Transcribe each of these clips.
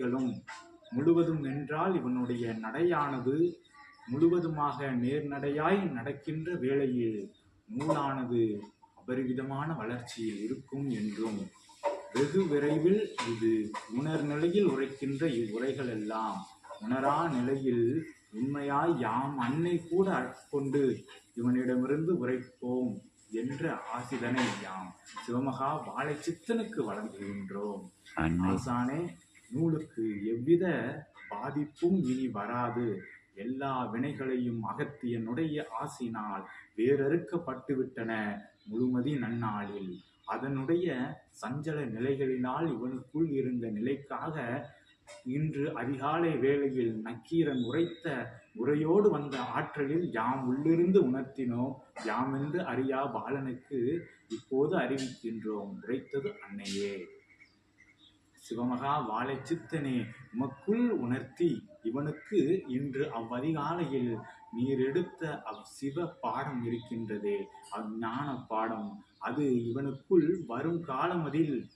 களும் முழுவதும் என்றால் இவனுடைய நடையானது முழுவதுமாக நேர்நடையாய் நடக்கின்ற வேளையில் நூலானது அபரிவிதமான வளர்ச்சியில் இருக்கும் என்றும் வெகு விரைவில் இது உணர் நிலையில் உரைக்கின்ற இவ்வுரைகள் எல்லாம் உணரா நிலையில் உண்மையாய் யாம் அன்னை கூட ஆட்கொண்டு இவனிடமிருந்து உரைப்போம் என்ற ஆசிதனை யாம் சிவமகா வாழைச்சித்தனுக்கு வழங்குகின்றோம். அன்னை. ஆசானே நூலுக்கு எவ்வித பாதிப்பும் இனி வராது. எல்லா வினைகளையும் அகத்தியனுடைய ஆசினால் வேறறுக்கப்பட்டுவிட்டன முழுமதி நன்னாளில். அதனுடைய சஞ்சல நிலைகளினால் இவனுக்குள் இருந்த நிலைக்காக இன்று அதிகாலை வேளையில் நக்கீரன் உரைத்த உரையோடு வந்த ஆற்றலில் யாம் உள்ளிருந்து உணர்த்தினோம் என்று அறியா பாலனுக்கு இப்போது அறிவிக்கின்றோம். உரைத்தது அன்னையே. சிவமகா வாழைச்சித்தனே உமக்குள் உணர்த்தி இவனுக்கு இன்று அவ்வதிகாலையில் நீர் எடுத்த அவ் சிவ பாடம் இருக்கின்றதே அஞ்ஞான பாடம். அது இவனுக்குள் வரும் காலமதில்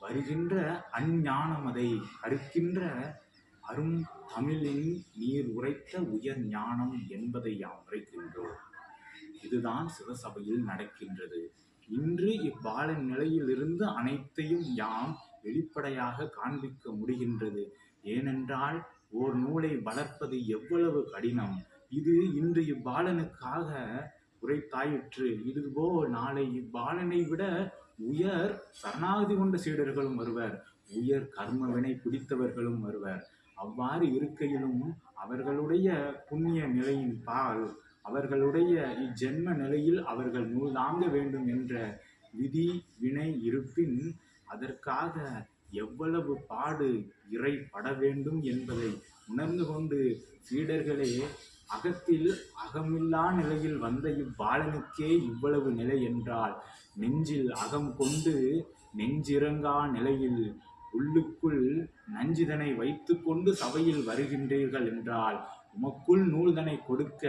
வருகின்ற அஞ்ஞானமதை அறுக்கின்ற அரும் தமிழின் நீர் உரைத்த உயர் ஞானம் என்பதை யாம் உரைக்கின்றோம். இதுதான் சிவசபையில் நடக்கின்றது. இன்று இவ்வாழின் நிலையிலிருந்து அனைத்தையும் யாம் வெளிப்படையாக காண்பிக்க முடிகின்றது. ஏனென்றால் ஓர் நூலை வளர்ப்பது எவ்வளவு கடினம். இது இன்று இவ்பாலனுக்காக உரைத்தாயிற்று. இதுபோ நாளை இவ்பாலனை விட உயர் சரணாகதி கொண்ட சீடர்களும் வருவர். உயர் கர்மவினை பிடித்தவர்களும் வருவர். அவ்வாறு இருக்கையிலும் அவர்களுடைய புண்ணிய நிலையின் பால் அவர்களுடைய இஜென்ம நிலையில் அவர்கள் நூல் தாங்க வேண்டும் என்ற விதி வினை இருப்பின் அதற்காக எவ்வளவு பாடு இறை பட வேண்டும் என்பதை உணர்ந்து கொண்டு சீடர்களே அகத்தில் அகமில்லா நிலையில் வந்த இவ்வாளனுக்கே இவ்வளவு நிலை என்றால் நெஞ்சில் அகம் கொண்டு நெஞ்சிறங்கா நிலையில் உள்ளுக்குள் நஞ்சிதனை வைத்துக்கொண்டு சபையில் வருகின்றீர்கள் என்றால் உமக்குள் நூல்தனை கொடுக்க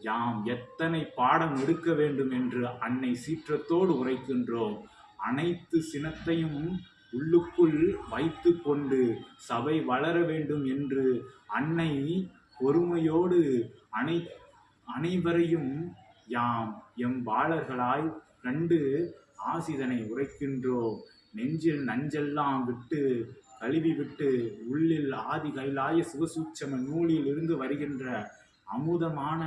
யாம் எத்தனை பாடம் எடுக்க வேண்டும் என்று அன்னை சீற்றத்தோடு உரைக்கின்றோம். அனைத்து சினத்தையும் உள்ளுக்குள் வைத்து கொண்டு சபை வளர வேண்டும் என்று அன்னை பொறுமையோடு அனை அனைவரையும் யாம் எம் வாளர்களாய் கண்டு ஆசிதனை உரைக்கின்றோம். நெஞ்சில் நஞ்செல்லாம் விட்டு கழுவி விட்டு உள்ளில் ஆதி கைலாய சிவசூட்சம நூலில் இருந்து வருகின்ற அமுதமான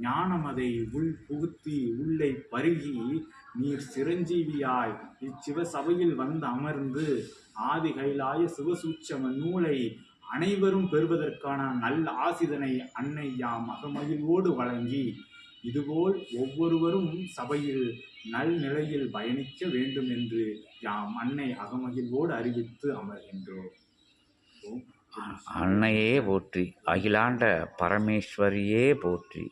ஞானம் அதை உள் புகுத்தி உள்ளே பருகி நீர் சிரஞ்சீவியாய். இச்சிவசபையில் வந்து அமர்ந்து ஆதி கைலாய சிவசூட்சம நூலை அனைவரும் பெறுவதற்கான நல்ல ஆசிதனை அன்னை யாம் அகமகிழ்வோடு வழங்கி இதுபோல் ஒவ்வொருவரும் சபையில் நல் நிலையில் பயணிக்க வேண்டும் என்று யாம் அன்னை அகமகிழ்வோடு அறிவித்து அமர்கின்றோம். அன்னையே போற்றி அகிலாண்ட பரமேஸ்வரியே போற்றி.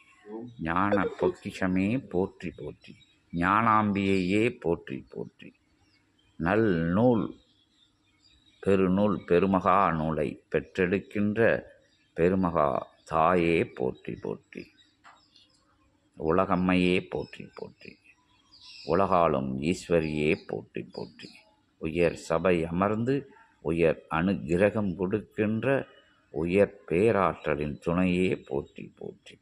ஞான பொக்கிஷமே போற்றி போற்றி. ஞானாம்பியையே போற்றி போற்றி. நல் நூல் பெருநூல் பெருமகா நூலை பெற்றெடுக்கின்ற பெருமகா தாயே போற்றி போற்றி. உலகம்மையே போற்றி போற்றி. உலகாலும் ஈஸ்வரியே போற்றி போற்றி. உயர் சபை அமர்ந்து உயர் அனுகிரகம் கொடுக்கின்ற உயர் பேராற்றலின் துணையே போற்றி போற்றி.